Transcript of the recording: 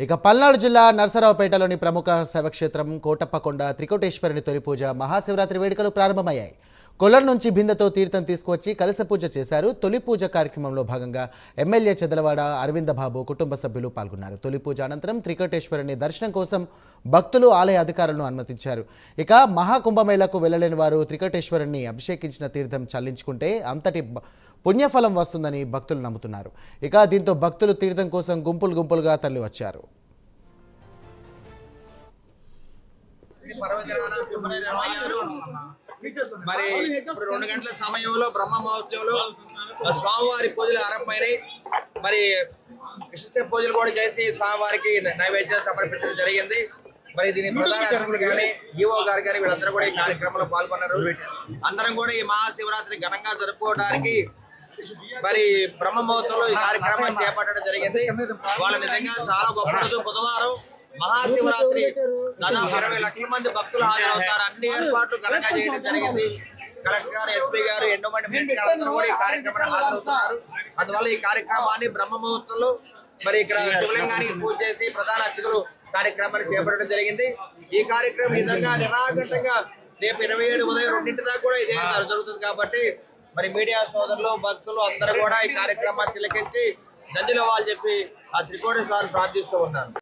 ఇక పల్నాడు జిల్లా నర్సరావుపేటలోని ప్రముఖ శవక్షేత్రం కోటప్పకొండ త్రికోటేశ్వరుని తొలి పూజ మహాశివరాత్రి వేడుకలు ప్రారంభమయ్యాయి. కొల్లర్ నుంచి బిందెతో తీర్థం తీసుకువచ్చి కలశ పూజ చేశారు. తొలి పూజ కార్యక్రమంలో భాగంగా ఎమ్మెల్యే చెదలవాడ అరవింద బాబు కుటుంబ సభ్యులు పాల్గొన్నారు. తొలి పూజ అనంతరం త్రికటేశ్వరుని దర్శనం కోసం భక్తులు ఆలయ అధికారులను అనుమతించారు. ఇక మహాకుంభమేళకు వెళ్ళలేని వారు త్రికటేశ్వరుని అభిషేకించిన తీర్థం చల్లించుకుంటే అంతటి పుణ్యఫలం వస్తుందని భక్తులు నమ్ముతున్నారు. ఇక దీంతో భక్తులు తీర్థం కోసం గుంపులు గుంపులుగా తరలివచ్చారు. వచ్చారు ఫిబ్రవరి మరి ఇప్పుడు రెండు గంటల సమయంలో బ్రహ్మ మహోత్సవంలో స్వామివారి పూజలు ఆరంభమైనాయి. మరి విశిష్ట పూజలు కూడా చేసి స్వామివారికి నైవేద్యం సమర్పించడం జరిగింది. మరి దీని ప్రధాన అర్చకులు కానీ ఈవో గారు కానీ వీళ్ళందరూ కూడా ఈ కార్యక్రమంలో పాల్గొన్నారు. అందరం కూడా ఈ మహాశివరాత్రి ఘనంగా జరుపుకోవడానికి మరి బ్రహ్మ మహోత్సవంలో ఈ కార్యక్రమాన్ని చేపట్టడం జరిగింది. వాళ్ళ నిజంగా చాలా గొప్ప రోజు బుధవారం. మహాశివరాత్రి. దాదాపు ఇరవై లక్షల మంది భక్తులు హాజరవుతారు. అన్ని ఏర్పాట్లు ఘనంగా చేయడం జరిగింది. కలెక్టర్ గారు ఎస్పీ గారు ఎన్నో మంది కూడా ఈ కార్యక్రమానికి హాజరవుతున్నారు. అందువల్ల ఈ కార్యక్రమాన్ని బ్రహ్మ మహోత్సవంలో మరి ఇక్కడ శివలింగానికి పూజ చేసి ప్రధాన అర్చకులు కార్యక్రమాన్ని చేపట్టడం జరిగింది. ఈ కార్యక్రమం ఈ విధంగా నిరాఘంటంగా రేపు ఇరవై ఏడు ఉదయం రెండింటి దాకా కూడా ఇదే జరుగుతుంది కాబట్టి మరి మీడియా సోదరులు భక్తులు అందరూ కూడా ఈ కార్యక్రమాన్ని తిలకించి దండిలో వాళ్ళు చెప్పి ఆ త్రికోణేశ్వరాన్ని ప్రార్థిస్తూ ఉన్నారు